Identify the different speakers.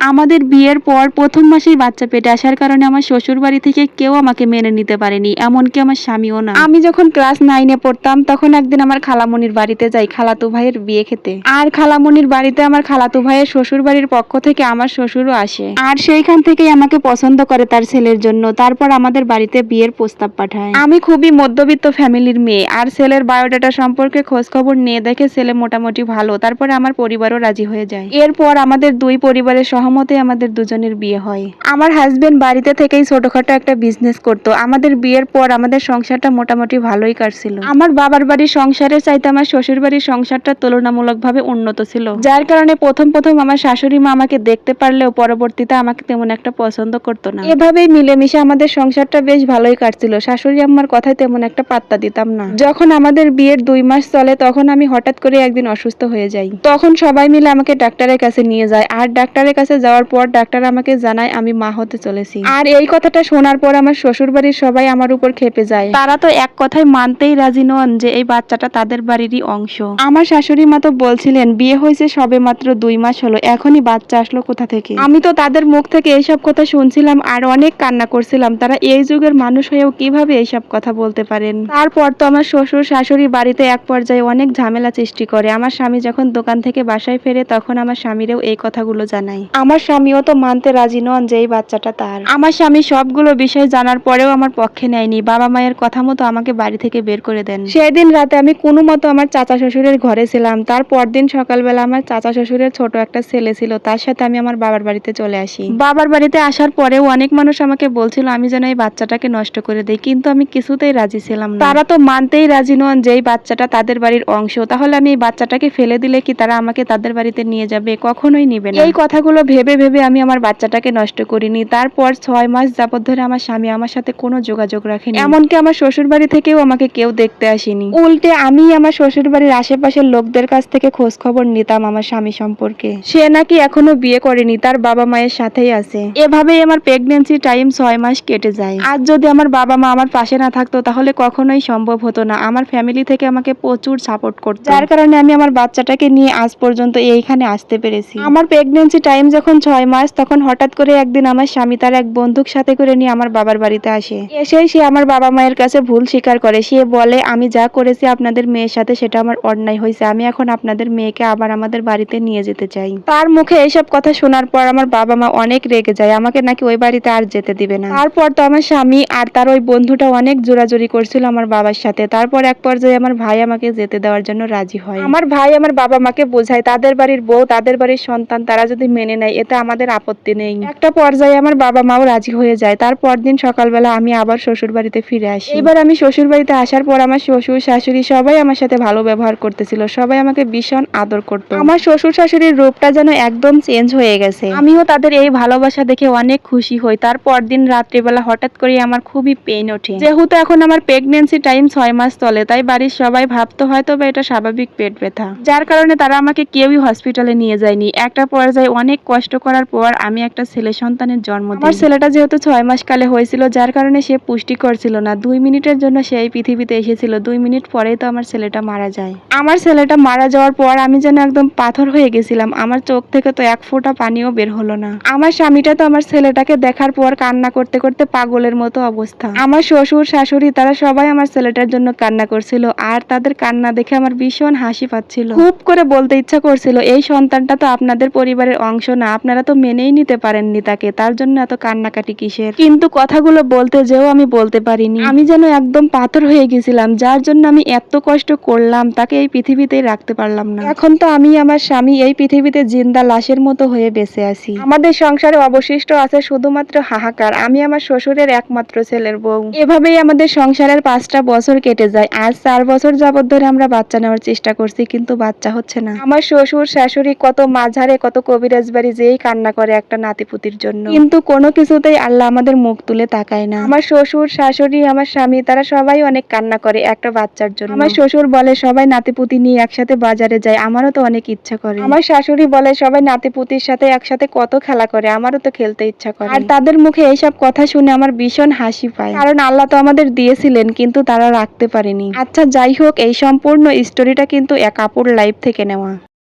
Speaker 1: আমাদের বিয়ের পর প্রথম মাসেই বাচ্চা পেটে আসার কারণে আমার শ্বশুর বাড়ি থেকে কেউ আমাকে মেনে নিতে পারেনি এমনকি আমার স্বামীও না। আমি যখন ক্লাস নাইনে পড়তাম তখন একদিন আমার খালামনির বাড়িতে যাই খালাতু ভাইয়ের বিয়ে খেতে। আর খালামনির বাড়িতে আমার খালাতু ভাইয়ের শ্বশুর বাড়ির পক্ষ থেকে আমার শ্বশুরও আসে। আর সেইখান থেকেই আমাকে পছন্দ করে তার ছেলের জন্য তারপর আমাদের বাড়িতে বিয়ের প্রস্তাব পাঠায়। আমি খুবই মধ্যবিত্ত ফ্যামিলির মেয়ে আর ছেলের বায়োডাটা সম্পর্কে খোঁজ খবর নিয়ে দেখে ছেলে মোটামুটি ভালো তারপরে আমার পরিবারও রাজি হয়ে যায়। এরপর আমাদের দুই পরিবারের সহমতে আমাদের দুজনের বিয়ে হয়। আমার হাজবেন্ড বাড়িতে থেকেই ছোটখাটো একটা বিজনেস করতো। আমাদের বিয়ের পর আমাদের সংসারটা মোটামুটি ভালোই কাটছিল। আমার বাবার বাড়ির সংসারের চাইতে আমার শ্বশুর বাড়ির সংসারটা তুলনামূলকভাবে উন্নত ছিল। যার কারণে প্রথম প্রথম আমার শাশুড়ি মা আমাকে দেখতে পারলেও পরবর্তীতে আমাকে তেমন একটা পছন্দ করতো না। এভাবেই মিলেমিশে আমাদের সংসারটা বেশ ভালোই কাটছিল। শাশুড়ি আম্মার কথায় তেমন একটা পাত্তা দিতাম না। যখন আমাদের বিয়ের দুই মাস চলে তখন আমি হঠাৎ করে একদিন অসুস্থ হয়ে যাই। তখন সবাই মিলে আমাকে ডাক্তারের কাছে নিয়ে যায়। আর ডাক্তারের কাছে যাওয়ার পর ডাক্তার আমাকে জানায় আমি মা হতে চলেছি। আর এই কথাটা শোনার পর আমার শ্বশুর বাড়ির সবাই আমার উপর খেপে যায়। তারা তো এক কথায় মানতেই রাজি নন যে এই বাচ্চাটা তাদের বাড়িরই অংশ। আমার শাশুড়ি মা তো বলছিলেন বিয়ে হয়েছে সবে মাত্র দুই মাস হলো এখনই বাচ্চা আসলো কোথা থেকে? আমি তো তাদের মুখ থেকে এইসব কথা শুনছিলাম আর অনেক কান্না করছিলাম। তারা এই যুগের মানুষ হয়েও কীভাবে এইসব কথা বলতে পারেন? তারপর তো আমার শ্বশুর শাশুড়ি বাড়িতে এক পর্যায়ে অনেক ঝামেলা সৃষ্টি করে। আমার স্বামী যখন দোকান থেকে বাসায় ফেরে তখন আমার স্বামীরেও এই কথাগুলো জানাই আমার স্বামীও তো মানতে রাজি নন যে এই বাচ্চাটা তার। আমার স্বামী সবগুলো বিষয় জানার পরেও আমার পক্ষে নেয়নি। বাবা মায়ের কথা মতো আমাকে বাড়ি থেকে বের করে দেন। সেদিন রাতে আমি কোনো মতো আমার চাচা শ্বশুরের ঘরে ছিলাম। তার পরদিন সকালবেলা আমার চাচা শ্বশুরের ছোট একটা ছেলে ছিল। তার সাথে আমি আমার বাবার বাড়িতে চলে আসি। বাবার বাড়িতে আসার পরেও অনেক মানুষ আমাকে বলছিল, আমি যেন এই বাচ্চাটাকে নষ্ট করে দেই। কিন্তু আমি কিছুতেই রাজি ছিলাম না। তারা তো মানতেই রাজি নন যে এই বাচ্চাটা তাদের বাড়ির অংশ। তাহলে আমি এই বাচ্চাটাকে ফেলে দিলে কি তারা আমাকে তাদের বাড়িতে নিয়ে যাবে? কখনোই নিবে না। এই কথাগুলো ভেবে ভেবে ভেবে আমি আমার বাচ্চাটাকে নষ্ট করিনি। তারপর ছয় মাস যাবত ধরে আমার স্বামী আমার সাথে কোনো যোগাযোগ রাখেনি। এমনকি আমার শ্বশুর বাড়ি থেকেও আমাকে কেউ দেখতে আসেনি। উল্টে আমি আমার শ্বশুর বাড়ির আশেপাশের লোকদের কাছ থেকে খোঁজ খবর নিতাম আমার স্বামী সম্পর্কে। সে নাকি এখনও বিয়ে করেনি, তার বাবা মায়ের সাথেই আছে। এভাবেই আমার প্রেগনেন্সি টাইম ছয় মাস কেটে যায়। আজ যদি আমার বাবা মা আমার পাশে না থাকতো, তাহলে কখনোই সম্ভব হতো না। আমার ফ্যামিলি থেকে আমাকে প্রচুর সাপোর্ট করতো। যার কারণে আমি আমার বাচ্চাটাকে নিয়ে আজ পর্যন্ত এইখানে আসতে পেরেছি। আমার প্রেগনেন্সি টাইম যখন ছয় মাস, তখন হঠাৎ করে একদিন আমার স্বামী তার এক বন্ধুক সাথে করে নিয়ে আমার বাবার বাড়িতে আসে। এসেই সে আমার বাবা মায়ের কাছে ভুল স্বীকার করে। সে বলে, আমি যা করেছি আপনাদের মেয়ের সাথে, সেটা আমার অন্যায় হয়েছে। আমি এখন আপনাদের মেয়েকে আবার আমাদের বাড়িতে নিয়ে যেতে চাই। তার মুখে এইসব কথা শোনার পর আমার বাবা মা অনেক রেগে যায়। আমাকে নাকি ওই বাড়িতে আর যেতে দিবে না। তারপর তো আমার স্বামী আর তার ওই বন্ধুটা অনেক জোরাজোরি করছিল আমার বাবার সাথে। তারপর এক পর্যায়ে আমার ভাই আমাকে যেতে দেওয়ার জন্য রাজি হয়। আমার ভাই আমার বাবা মাকে বোঝায়, তাদের বাড়ির বউ, তাদের বাড়ির সন্তান, তারা যদি মেনে নেয় এতে আমাদের আপত্তি নেই। একটা পর্যায়ে আমার বাবা মাও রাজি হয়ে যায়। তারপর দিন সকালবেলা আমি আবার শ্বশুর বাড়িতে ফিরে আসি। এবার আমি শ্বশুর বাড়িতে আসার পর আমার শ্বশুর শাশুড়ি সবাই আমার সাথে ভালো ব্যবহার করতেছিল। সবাই আমাকে ভীষণ আদর করতো। আমার শ্বশুর শাশুড়ির রূপটা যেন একদম চেঞ্জ হয়ে গেছে। আমিও তাদের এই ভালোবাসা দেখে অনেক খুশি হই। তারপর দিন রাত্রিবেলা হঠাৎ করে আমার খুবই পেইন ওঠে। যেহেতু এখন আমার প্রেগনেন্সি টাইম ছয় মাস চলে তাই বাড়ির সবাই ভাবতো হয়তো বা এটা স্বাভাবিক পেট ব্যথা। যার কারণে তারা আমাকে কেউই হসপিটালে নিয়ে যায়নি। একটা পর্যায়ে অনেক কষ্ট করার পর আমি একটা ছেলে সন্তানের জন্ম আমার ছেলেটা যেহেতু ছয় মাস কালে হয়েছিল যার কারণে সে পুষ্টিকর ছিল না। দুই মিনিটের জন্য সে এই পৃথিবীতে এসেছিল। দুই মিনিট পরেই তো আমার ছেলেটা মারা যায়। আমার ছেলেটা মারা যাওয়ার পর আমি যেন একদম পাথর হয়ে গেছিলাম। আমার চোখ থেকে তো এক ফোঁটা পানিও বের হলো না। আমার স্বামীটা তো আমার ছেলেটাকে দেখার পর কান্না করতে করতে পাগলের মতো অবস্থা। আমার শ্বশুর শাশুড়ি তারা সবাই আমার ছেলেটার জন্য কান্না করছিল আর তাদের কান্না দেখে আমার ভীষণ হাসি পাচ্ছিল। খুব করে বলতে ইচ্ছা করছিল এই সন্তানটা তো আপনাদের পরিবারের অংশ না আপনারা তো মেনেই নিতে পারেননি তাকে, তার জন্য এত কান্নাকাটি কিসের? কিন্তু কথাগুলো বলতে যেও আমি বলতে পারিনি। আমি যেন একদম পাথর হয়ে গেছিলাম, যার জন্য আমি এত কষ্ট করলাম, তাকে এই পৃথিবীতেই রাখতে পারলাম না। এখন তো আমি আমার স্বামী এই পৃথিবীতে জিন্দা লাশের মতো হয়ে বেঁচে আছি। আমাদের সংসারে অবশিষ্ট আছে শুধুমাত্র হাহাকার। আমি আমার শ্বশুরের একমাত্র ছেলের বউ। এভাবেই আমাদের সংসারের পাঁচটা বছর কেটে যায়। আজ চার বছর যাবৎ ধরে আমরা বাচ্চা নেওয়ার চেষ্টা করছি, কিন্তু বাচ্চা হচ্ছে না। আমার শ্বশুর, শাশুড়ি কত মাঝারে, কত কবিরাজ বাড়ি যেই কান্না করে একটা নাতিপুতির জন্য। কিন্তু কোনো কিছুতেই আল্লাহ আমাদের মুখ তুলে তাকায় না। আমার শ্বশুর শাশুড়ি আমার স্বামী তারা সবাই অনেক কান্না করে একটা বাচ্চার জন্য। আমার শ্বশুর বলে সবাই নাতিপুতি নিয়ে একসাথে বাজারে যায় আমারও তো অনেক ইচ্ছা করে। আমার শাশুড়ি বলে সবাই নাতিপুতির সাথে একসাথে কত খেলা করে আমারও তো খেলতে ইচ্ছা করে। আর তাদের মুখে এইসব কথা শুনে আমার ভীষণ হাসি পায়। কারণ আল্লাহ তো আমাদের দিয়েছিলেন কিন্তু তারা রাখতে পারেনি। আচ্ছা যাই হোক এই সম্পূর্ণ স্টোরিটা কিন্তু এক আপুর লাইফ থেকে নেওয়া।